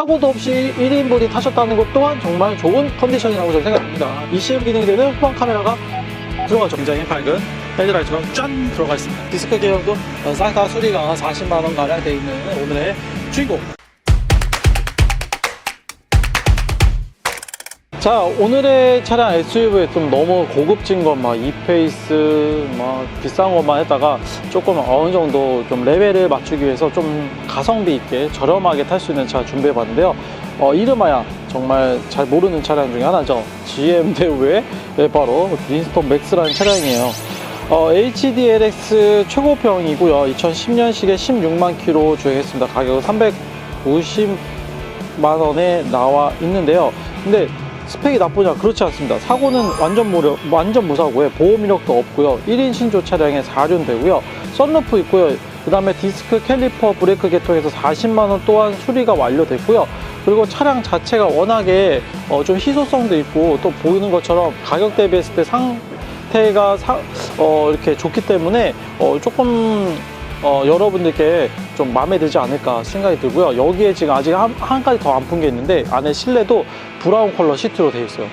사고도 없이 1인분이 타셨다는 것 또한 정말 좋은 컨디션이라고 저는 생각합니다. ECM 기능이 되는 후방 카메라가 들어가죠. 굉장히 밝은 헤드라이트가 짠 들어가 있습니다. 디스크 계열도 어, 쌍카 수리가 40만원 가량 돼 있는 오늘의 주인공. 자 오늘의 차량 SUV에 좀 너무 고급진 것막 이페이스 막 비싼 것만 했다가 조금 어느 정도 좀 레벨을 맞추기 위해서 좀 가성비 있게 저렴하게 탈 수 있는 차 준비해 봤는데요. 어, 이름하야 정말 잘 모르는 차량 중에 하나죠. GM 대우의 네, 바로 윈스톤 맥스라는 차량이에요. 어, HDLX 최고평이고요. 2010년식에 16만 킬로 주행했습니다. 가격은 390만 원에 나와 있는데요. 근데 스펙이 나쁘냐? 그렇지 않습니다. 사고는 완전 무료, 완전 무사고요 보험 이력도 없고요. 1인 신조 차량에 4륜 되고요. 썬루프 있고요. 그 다음에 디스크 캘리퍼 브레이크 계통에서 40만원 또한 수리가 완료됐고요. 그리고 차량 자체가 워낙에 어, 좀 희소성도 있고 또 보이는 것처럼 가격 대비했을 때 상태가 사- 어, 이렇게 좋기 때문에 어, 조금 어, 여러분들께 좀 마음에 들지 않을까 생각이 들고요. 여기에 지금 아직 한, 한 가지 더 안 푼 게 있는데 안에 실내도 브라운 컬러 시트로 되어 있어요.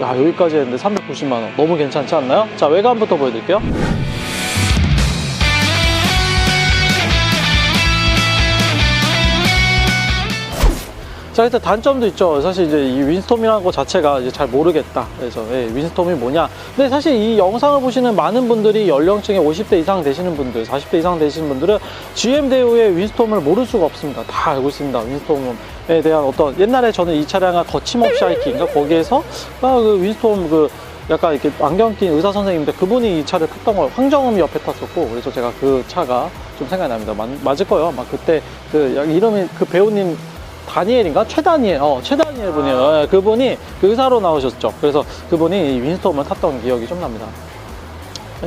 야, 여기까지 했는데 390만원. 너무 괜찮지 않나요? 자, 외관부터 보여드릴게요. 자, 일단 단점도 있죠. 사실 이제 이 윈스톰이라는 것 자체가 이제 잘 모르겠다. 그래서 예, 윈스톰이 뭐냐. 근데 사실 이 영상을 보시는 많은 분들이 연령층이 50대 이상 되시는 분들, 40대 이상 되시는 분들은 GM 대우의 윈스톰을 모를 수가 없습니다. 다 알고 있습니다. 윈스톰에 대한 어떤 옛날에 저는 이 차량을 거침없이 하이킹인가 거기에서 아, 그 윈스톰 그 약간 이렇게 안경 낀 의사 선생님인데 그분이 이 차를 탔던 걸 황정음이 옆에 탔었고 그래서 제가 그 차가 좀 생각이 납니다. 맞, 맞을 거예요. 아마 그때 그 약- 이름이 그 배우님 다니엘인가? 최다니엘, 어, 최다니엘 분이에요. 예, 그분이 그 의사로 나오셨죠. 그래서 그분이 이 윈스톰을 탔던 기억이 좀 납니다.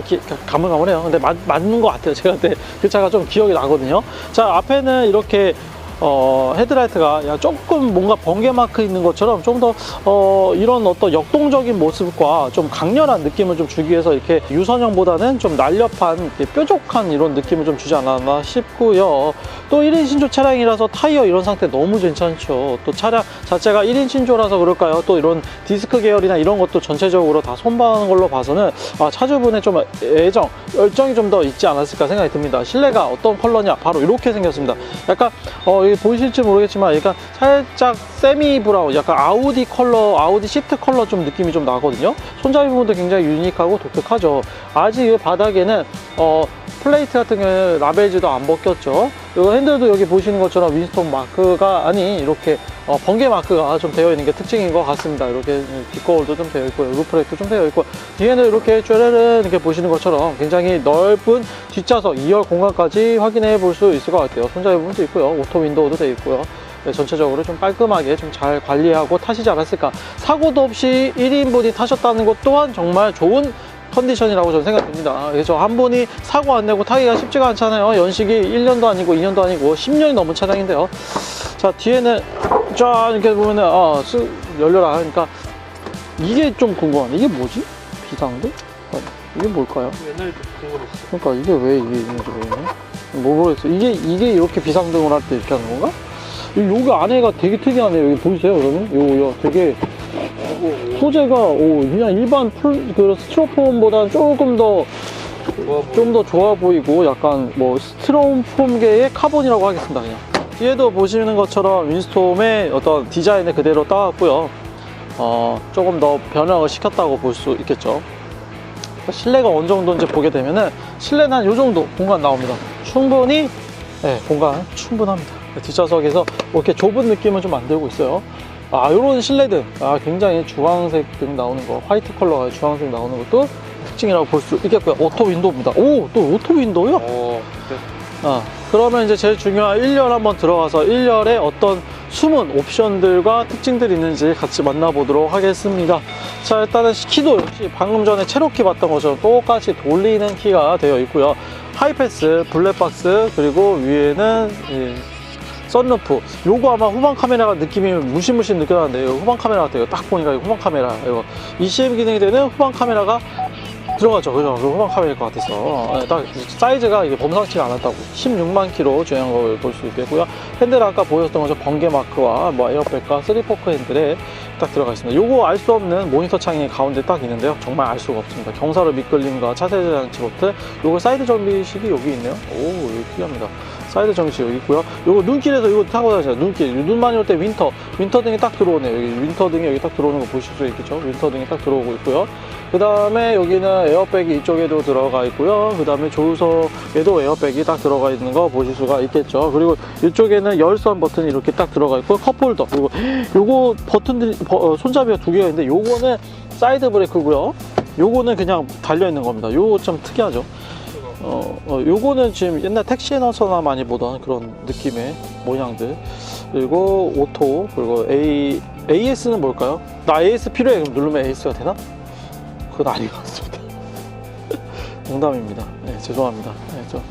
기, 가- 가물가물해요. 근데 맞, 맞는 것 같아요. 제가 그때 그 차가 좀 기억이 나거든요. 자, 앞에는 이렇게 어, 헤드라이트가 야, 조금 뭔가 번개 마크 있는 것처럼 좀 더 어, 이런 어떤 역동적인 모습과 좀 강렬한 느낌을 좀 주기 위해서 이렇게 유선형보다는 좀 날렵한 뾰족한 이런 느낌을 좀 주지 않았나 싶고요. 또 1인 신조 차량이라서 타이어 이런 상태 너무 괜찮죠. 또 차량 자체가 1인 신조라서 그럴까요? 또 이런 디스크 계열이나 이런 것도 전체적으로 다 손봐는 걸로 봐서는 아, 차주분의 좀 애정, 열정이 좀 더 있지 않았을까 생각이 듭니다. 실내가 어떤 컬러냐? 바로 이렇게 생겼습니다. 약간 어, 이게 보이실지 모르겠지만 약간 살짝 세미 브라운, 약간 아우디 컬러, 아우디 시트 컬러 좀 느낌이 좀 나거든요. 손잡이 부분도 굉장히 유니크하고 독특하죠. 아직 이 바닥에는 어, 플레이트 같은 경우에 라벨지도 안 벗겼죠. 그리고 핸들도 여기 보시는 것처럼 윈스톤 마크가 아닌 이렇게 어, 번개 마크가 좀 되어 있는 게 특징인 것 같습니다. 이렇게 뒷거울도 좀 되어 있고요. 루프렉도 좀 되어 있고 뒤에는 이렇게 쭈르르 이렇게 보시는 것처럼 굉장히 넓은 뒷좌석 2열 공간까지 확인해 볼 수 있을 것 같아요. 손잡이 부분도 있고요. 오토 윈도우도 되어 있고요. 네, 전체적으로 좀 깔끔하게 좀 잘 관리하고 타시지 않았을까. 사고도 없이 1인분이 타셨다는 것 또한 정말 좋은 컨디션이라고 저는 생각됩니다. 그래서 한 분이 사고 안 내고 타기가 쉽지가 않잖아요. 연식이 1년도 아니고 2년도 아니고 10년이 넘은 차량인데요. 자, 뒤에는 쫙 이렇게 보면은, 아, 쓱 열려라. 그러니까 이게 좀 궁금하네. 이게 뭐지? 비상등? 아, 이게 뭘까요? 옛날에 궁금했어. 그러니까 이게 왜 이게 있는지 모르겠네. 뭐 모르겠어. 이게, 이게 이렇게 비상등을 할 때 이렇게 하는 건가? 이- 여기 안에가 되게 특이하네요. 여기 보이세요, 그러면? 요, 요, 되게 소재가, 오, 그냥 일반 풀, 그 스티로폼보다 조금 더, 좀 더 좋아 보이고, 약간 뭐 스티로폼계의 카본이라고 하겠습니다, 그냥. 뒤에도 보시는 것처럼 윈스톰의 어떤 디자인을 그대로 따왔고요. 어, 조금 더 변형을 시켰다고 볼 수 있겠죠. 실내가 어느 정도인지 보게 되면은 실내는 한요 정도 공간 나옵니다. 충분히 네, 공간 충분합니다. 뒷좌석에서 이렇게 좁은 느낌을 좀 만들고 있어요. 아, 요런 실내등. 아, 굉장히 주황색 등 나오는 거, 화이트 컬러가 주황색 나오는 것도 특징이라고 볼 수 있겠고요. 오토 윈도우입니다. 오, 또 오토 윈도우요? 어, 그때 아, 그러면 이제 제일 중요한 1열 한번 들어가서 1열에 어떤 숨은 옵션들과 특징들이 있는지 같이 만나보도록 하겠습니다. 자, 일단은 키도 역시 방금 전에 체로키 봤던 것처럼 똑같이 돌리는 키가 되어 있고요. 하이패스, 블랙박스, 그리고 위에는 이 썬루프. 요거 아마 후방 카메라가 느낌이 무시무시 느껴나는데, 요 후방 카메라 같아요. 딱 보니까 후방 카메라. 이거 ECM 기능이 되는 후방 카메라가 들어가죠. 그죠. 그 후방 카메라일 것 같아서. 네, 딱 사이즈가 이게 범상치가 않았다고. 16만 킬로 주행한 걸 볼 수 있겠고요. 핸들 아까 보였던 것처럼 번개 마크와 뭐 에어백과 3포크 핸들에 딱 들어가 있습니다. 요거 알 수 없는 모니터 창이 가운데 딱 있는데요. 정말 알 수가 없습니다. 경사로 미끌림과 차세대 장치 버튼. 요거 사이드 정비식이 여기 있네요. 오, 이거 특이합니다. 사이드 정비식 여기 있고요. 요거 눈길에서 이거 타고 다니세요. 눈길. 눈 많이 올 때 윈터. 윈터 등이 딱 들어오네요. 여기 윈터 등이 여기 딱 들어오는 거 보실 수 있겠죠. 윈터 등이 딱 들어오고 있고요. 그 다음에 여기는 에어백이 이쪽에도 들어가 있고요. 그 다음에 조수석에도 에어백이 딱 들어가 있는 거 보실 수가 있겠죠. 그리고 이쪽에는 열선 버튼이 이렇게 딱 들어가 있고 컵홀더 그리고 요거 버튼들이 버- 어, 손잡이가 두 개가 있는데 요거는 사이드 브레이크고요. 요거는 그냥 달려 있는 겁니다. 요거 좀 특이하죠. 어, 어, 요거는 지금 옛날 택시에서나 많이 보던 그런 느낌의 모양들. 그리고 오토, 그리고 A, AS는 뭘까요? 나 AS 필요해. 그럼 누르면 AS가 되나? 그건 아닌 것 같습니다. 농담입니다. 네, 죄송합니다. 네, 좀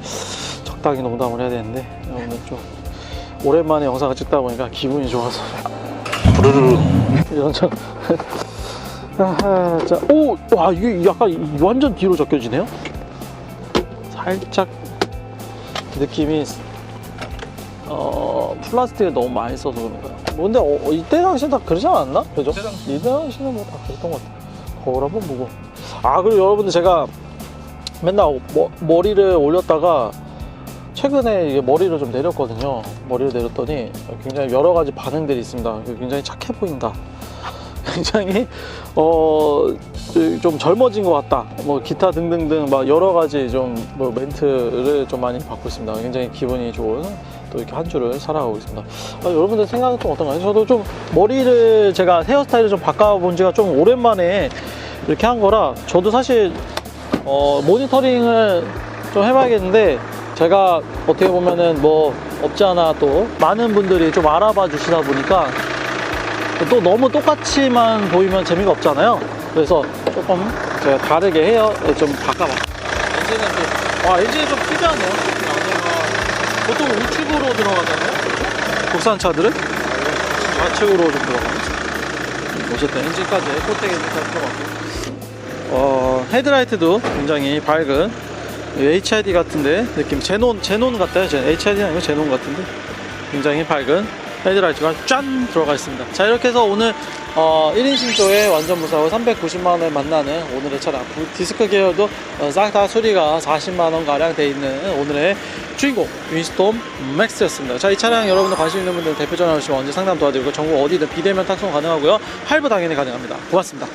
적당히 농담을 해야 되는데, 오늘 좀 오랜만에 영상을 찍다 보니까 기분이 좋아서. 부르르. 이런 좀. 아하, 자, 오! 와, 이게 약간 완전 뒤로 적혀지네요? 살짝 느낌이 어 플라스틱을 너무 많이 써서 그런가 근데 어, 어, 이때 당시엔 다 그러지 않았나? 그죠? 이때 당시. 이때 당시는 뭐 다 그랬던 것 같아요 거울 한번 보고 아 그리고 여러분들 제가 맨날 머, 머리를 올렸다가 최근에 이게 머리를 좀 내렸거든요 머리를 내렸더니 굉장히 여러 가지 반응들이 있습니다 굉장히 착해 보인다 굉장히 어 좀 젊어진 것 같다. 뭐 기타 등등등 막 여러 가지 좀뭐 멘트를 좀 많이 받고 있습니다. 굉장히 기분이 좋은 또 이렇게 한 주를 살아가고 있습니다. 아, 여러분들 생각은 좀 어떤가요? 저도 좀 머리를 제가 헤어스타일을 좀 바꿔본 지가 좀 오랜만에 이렇게 한 거라 저도 사실 어, 모니터링을 좀 해봐야겠는데 제가 어떻게 보면은 뭐 없지 않아 또 많은 분들이 좀 알아봐 주시다 보니까 또 너무 똑같이만 보이면 재미가 없잖아요. 그래서 조금 제가 다르게 해요. 좀 바꿔봐. 엔진은 좀, 와, 엔진이 좀 특이하네요. 보통 우측으로 들어가잖아요. 국산 차들은 좌측으로 좀 들어가요. 어쨌든 엔진까지 코텍 엔진까지 들어갔고. 어, 헤드라이트도 굉장히 밝은 HID 같은데 느낌 제논 제논 같아요. 제 HID는 아니고 제논 같은데 굉장히 밝은 헤드라이트가 짠 들어가 있습니다. 자 이렇게 해서 오늘 어, 1인 신조의 완전 무사고 390만 원에 만나는 오늘의 차량 부- 디스크 계열도 어, 싹다 수리가 40만 원 가량 돼 있는 오늘의 주인공 윈스톰 맥스였습니다. 자 이 차량 여러분들 관심 있는 분들 대표 전화 주시면 언제 상담 도와드리고 전국 어디든 비대면 탁송 가능하고요. 할부 당연히 가능합니다. 고맙습니다.